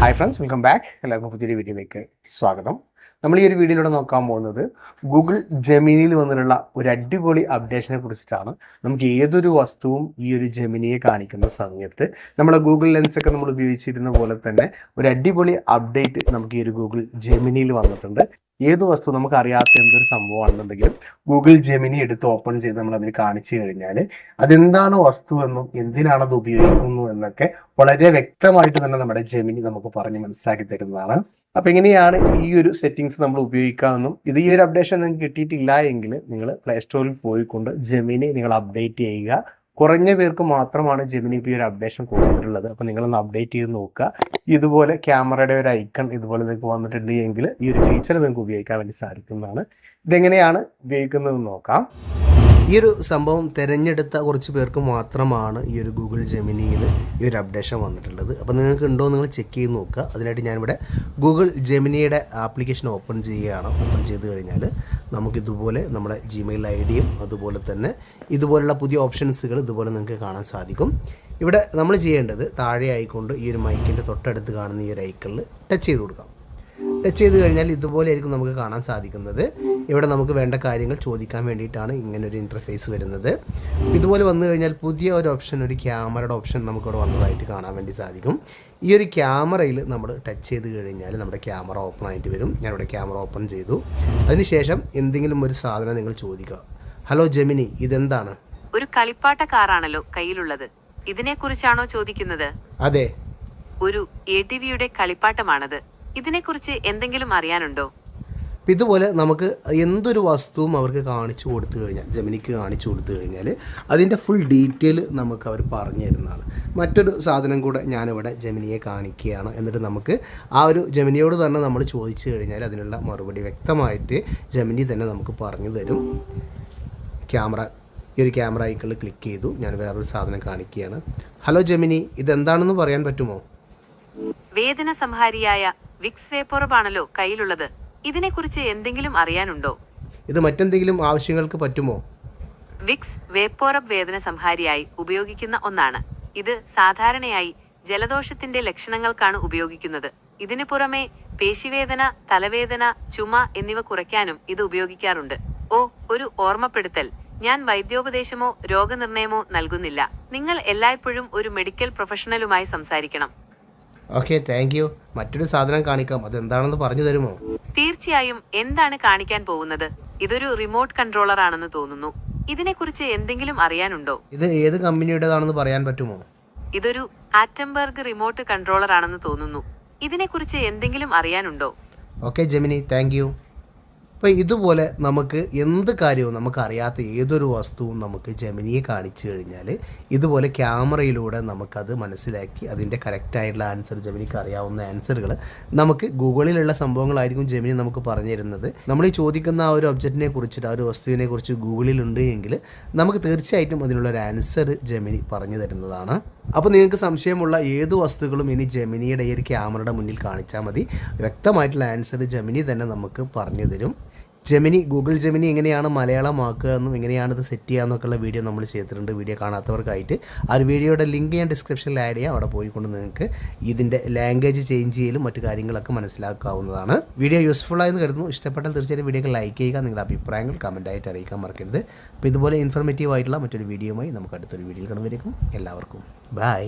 Hi friends welcome back എല്ലാവർക്കും പുതിയൊരു വീഡിയോയിലേക്ക് സ്വാഗതം. നമ്മൾ ഈ ഒരു വീഡിയോയിലൂടെ നോക്കാൻ പോകുന്നത് ഗൂഗിൾ ജെമിനിയിൽ വന്നിട്ടുള്ള ഒരു അടിപൊളി അപ്ഡേഷനെ കുറിച്ചിട്ടാണ്. നമുക്ക് ഏതൊരു വസ്തുവും ഈ ഒരു ജെമിനിയെ കാണിക്കുന്ന സമയത്ത് നമ്മളെ ഗൂഗിൾ ലെൻസ് ഒക്കെ നമ്മൾ ഉപയോഗിച്ചിരുന്ന പോലെ തന്നെ ഒരു അടിപൊളി അപ്ഡേറ്റ് നമുക്ക് ഈ ഒരു ഗൂഗിൾ ജെമിനിയിൽ വന്നിട്ടുണ്ട്. ഏത് വസ്തു നമുക്ക് അറിയാത്ത എന്തൊരു സംഭവമാണെന്നുണ്ടെങ്കിലും ഗൂഗിൾ ജെമിനി എടുത്ത് ഓപ്പൺ ചെയ്ത് നമ്മൾ അതിന് കാണിച്ചു കഴിഞ്ഞാൽ അതെന്താണ് വസ്തു എന്നും എന്തിനാണ് അത് ഉപയോഗിക്കുന്നു എന്നൊക്കെ വളരെ വ്യക്തമായിട്ട് തന്നെ നമ്മുടെ ജെമിനി നമുക്ക് പറഞ്ഞ് മനസ്സിലാക്കി തരുന്നതാണ്. അപ്പൊ എങ്ങനെയാണ് ഈ ഒരു സെറ്റിങ്സ് നമ്മൾ ഉപയോഗിക്കാമെന്നും ഇത് ഈ ഒരു അപ്ഡേഷൻ നിങ്ങൾക്ക് കിട്ടിയിട്ടില്ല എങ്കിൽ നിങ്ങൾ പ്ലേ സ്റ്റോറിൽ പോയിക്കൊണ്ട് ജെമിനി നിങ്ങൾ അപ്ഡേറ്റ് ചെയ്യുക. കുറഞ്ഞ പേർക്ക് മാത്രമാണ് ജെമിനി പി ഒരു അപ്ഡേഷൻ കൊടുത്തിട്ടുള്ളത്. അപ്പോൾ നിങ്ങളൊന്ന് അപ്ഡേറ്റ് ചെയ്ത് നോക്കുക. ഇതുപോലെ ക്യാമറയുടെ ഒരു ഐക്കൺ ഇതുപോലെ നിങ്ങൾക്ക് വന്നിട്ടുണ്ട് എങ്കിൽ ഈ ഒരു ഫീച്ചർ നിങ്ങൾക്ക് ഉപയോഗിക്കാൻ വേണ്ടി സാധിക്കുന്നതാണ്. ഇതെങ്ങനെയാണ് ഉപയോഗിക്കുന്നതെന്ന് നോക്കാം. ഈ ഒരു സംഭവം തിരഞ്ഞെടുത്ത കുറച്ച് പേർക്ക് മാത്രമാണ് ഈ ഒരു ഗൂഗിൾ ജെമിനിയിൽ ഈ ഒരു അപ്ഡേഷൻ വന്നിട്ടുള്ളത്. അപ്പോൾ നിങ്ങൾക്ക് ഉണ്ടോ നിങ്ങൾ ചെക്ക് ചെയ്ത് നോക്കുക. അതിനായിട്ട് ഞാനിവിടെ ഗൂഗിൾ ജെമിനിയുടെ ആപ്ലിക്കേഷൻ ഓപ്പൺ ചെയ്യുകയാണ്. ഓപ്പൺ ചെയ്ത് കഴിഞ്ഞാൽ നമുക്കിതുപോലെ നമ്മുടെ ജിമെയിൽ ഐ ഡിയും അതുപോലെ തന്നെ ഇതുപോലുള്ള പുതിയ ഓപ്ഷൻസുകൾ ഇതുപോലെ നിങ്ങൾക്ക് കാണാൻ സാധിക്കും. ഇവിടെ നമ്മൾ ചെയ്യേണ്ടത് താഴെ ആയിക്കൊണ്ട് ഈ ഒരു മൈക്കിന്റെ തൊട്ടടുത്ത് കാണുന്ന ഈ ഒരു ഐക്കണിൽ ടച്ച് ചെയ്ത് കൊടുക്കാം. ടച്ച് ചെയ്ത് കഴിഞ്ഞാൽ ഇതുപോലെ ആയിരിക്കും നമുക്ക് കാണാൻ സാധിക്കുന്നത്. ഇവിടെ നമുക്ക് വേണ്ട കാര്യങ്ങൾ ചോദിക്കാൻ വേണ്ടിയിട്ടാണ് ഇങ്ങനൊരു ഒരു ഇന്റർഫേസ് വരുന്നത്. ഇതുപോലെ വന്നു കഴിഞ്ഞാൽ പുതിയ ഒരു ഓപ്ഷൻ ഒരു ക്യാമറയുടെ ഓപ്ഷൻ നമുക്കിവിടെ വന്നതായിട്ട് കാണാൻ വേണ്ടി സാധിക്കും. ഈ ഒരു ക്യാമറയിൽ നമ്മൾ ടച്ച് ചെയ്ത് കഴിഞ്ഞാൽ നമ്മുടെ ക്യാമറ ഓപ്പൺ ആയിട്ട് വരും. ഞാനിവിടെ ക്യാമറ ഓപ്പൺ ചെയ്തു. അതിനുശേഷം എന്തെങ്കിലും ഒരു സാധനം നിങ്ങൾ ചോദിക്കുക. ഹലോ ജെമിനി ഇതെന്താണ്? ഒരു കളിപ്പാട്ട കാറാണല്ലോ കയ്യിലുള്ളത്. ഇതിനെക്കുറിച്ചാണോ ചോദിക്കുന്നത്? അതെ. ഒരു എ ടി വിയുടെ കളിപ്പാട്ടമാണത്. ഇതിനെക്കുറിച്ച് എന്തെങ്കിലും അറിയാനുണ്ടോ? ഇതുപോലെ നമുക്ക് എന്തൊരു വസ്തുവും അവർക്ക് കാണിച്ചു കൊടുത്തു കഴിഞ്ഞാൽ ജമിനിക്ക് കാണിച്ചു കൊടുത്തു കഴിഞ്ഞാൽ അതിന്റെ ഫുൾ ഡീറ്റെയിൽ നമുക്ക് അവർ പറഞ്ഞു തരുന്നതാണ്. മറ്റൊരു സാധനം കൂടെ ഞാനിവിടെ ജമിനിയെ കാണിക്കുകയാണ്. എന്നിട്ട് നമുക്ക് ആ ഒരു ജമിനിയോട് തന്നെ നമ്മൾ ചോദിച്ചു കഴിഞ്ഞാൽ അതിനുള്ള മറുപടി വ്യക്തമായിട്ട് ജമിനി തന്നെ നമുക്ക് പറഞ്ഞു തരും. ക്യാമറ ഈ ഒരു ക്യാമറ ഐക്കണിൽ ക്ലിക്ക് ചെയ്തു. ഞാൻ വേറൊരു സാധനം കാണിക്കുകയാണ്. ഹലോ ജമിനി ഇതെന്താണെന്ന് പറയാൻ പറ്റുമോ? വേദന സംഹാരിയായ വിക്സ് വേപ്പറബാണല്ലോ കയ്യിലുള്ളത്. ഇതിനെക്കുറിച്ച് എന്തെങ്കിലും അറിയാനുണ്ടോ? ഇത് മറ്റെന്തെങ്കിലും ആവശ്യങ്ങൾക്ക് പറ്റുമോ? വിക്സ് വേപ്പോറബ് വേദന സംഹാരിയായി ഉപയോഗിക്കുന്ന ഒന്നാണ്. ഇത് സാധാരണയായി ജലദോഷത്തിന്റെ ലക്ഷണങ്ങൾക്കാണ് ഉപയോഗിക്കുന്നത്. ഇതിനു പുറമെ പേശിവേദന തലവേദന ചുമ എന്നിവ കുറയ്ക്കാനും ഇത് ഉപയോഗിക്കാറുണ്ട്. ഓ ഒരു ഓർമ്മപ്പെടുത്തൽ. ഞാൻ വൈദ്യോപദേശമോ രോഗനിർണയമോ നൽകുന്നില്ല. നിങ്ങൾ എല്ലായ്പ്പോഴും ഒരു മെഡിക്കൽ പ്രൊഫഷണലുമായി സംസാരിക്കണം. ഓക്കെ താങ്ക് യു മറ്റൊരു സാധനം കാണിക്കാം. അതെന്താണെന്ന് പറഞ്ഞു തരുമോ? തീർച്ചയായും എന്താണ് കാണിക്കാൻ പോകുന്നത്? ഇതൊരു റിമോട്ട് കൺട്രോളർ ആണെന്ന് തോന്നുന്നു. ഇതിനെക്കുറിച്ച് എന്തെങ്കിലും അറിയാനുണ്ടോ? ഇത് ഏത് കമ്പനിയുടേതാണെന്ന് പറയാൻ പറ്റുമോ? ഇതൊരു ആറ്റംബർഗ് റിമോട്ട് കൺട്രോളർ ആണെന്ന് തോന്നുന്നു. ഇതിനെക്കുറിച്ച് എന്തെങ്കിലും അറിയാനുണ്ടോ? ഓക്കെ ജെമിനി താങ്ക് യു അപ്പോൾ ഇതുപോലെ നമുക്ക് എന്ത് കാര്യവും നമുക്ക് അറിയാത്ത ഏതൊരു വസ്തുവും നമുക്ക് ജമിനിയെ കാണിച്ചു കഴിഞ്ഞാൽ ഇതുപോലെ ക്യാമറയിലൂടെ നമുക്കത് മനസ്സിലാക്കി അതിന്റെ കറക്റ്റായിട്ടുള്ള ആൻസർ ജമിനിക്ക് അറിയാവുന്ന ആൻസറുകൾ നമുക്ക് ഗൂഗിളിലുള്ള സംഭവങ്ങളായിരിക്കും ജമിനി നമുക്ക് പറഞ്ഞു തരുന്നത്. നമ്മൾ ഈ ചോദിക്കുന്ന ആ ഒരു ഒബ്ജക്റ്റിനെ കുറിച്ചിട്ട് ആ ഒരു വസ്തുവിനെ കുറിച്ച് ഗൂഗിളിലുണ്ട് എങ്കിൽ നമുക്ക് തീർച്ചയായിട്ടും അതിനുള്ളൊരു ആൻസർ ജമിനി പറഞ്ഞു തരുന്നതാണ്. അപ്പോൾ നിങ്ങൾക്ക് സംശയമുള്ള ഏത് വസ്തുക്കളും ഇനി ജെമിനിയുടെ ഈ ഒരു ക്യാമറയുടെ മുന്നിൽ കാണിച്ചാൽ മതി. വ്യക്തമായിട്ടുള്ള ആൻസർ ജെമിനി തന്നെ നമുക്ക് പറഞ്ഞു തരും. ജെമിനി ഗൂഗിൾ ജെമിനി എങ്ങനെയാണ് മലയാളമാക്കുക എന്നും എങ്ങനെയാണ് ഇത് സെറ്റ് ചെയ്യുക എന്നൊക്കെയുള്ള വീഡിയോ നമ്മൾ ചെയ്തിട്ടുണ്ട്. വീഡിയോ കാണാത്തവർക്കായിട്ട് ആ ഒരു വീഡിയോയുടെ ലിങ്ക് ഞാൻ ഡിസ്ക്രിപ്ഷനിൽ ആഡ് ചെയ്യാം. അവിടെ പോയിക്കൊണ്ട് നിങ്ങൾക്ക് ഇതിന്റെ ലാംഗ്വേജ് ചേഞ്ച് ചെയ്യലും മറ്റു കാര്യങ്ങളൊക്കെ മനസ്സിലാക്കാവുന്നതാണ്. വീഡിയോ യൂസ്ഫുൾ ആയെന്ന് കരുതുന്നു. ഇഷ്ടപ്പെട്ടാൽ തീർച്ചയായും വീഡിയോ ലൈക്ക് ചെയ്യുക നിങ്ങളുടെ അഭിപ്രായങ്ങൾ കമന്റായിട്ട് അറിയിക്കാൻ മറക്കരുത്. അപ്പോൾ ഇതുപോലെ ഇൻഫർമേറ്റീവ് ആയിട്ടുള്ള മറ്റൊരു വീഡിയോയുമായി നമുക്ക് അടുത്തൊരു വീഡിയോയിൽ കണ്ടുവരേക്കും എല്ലാവർക്കും ബൈ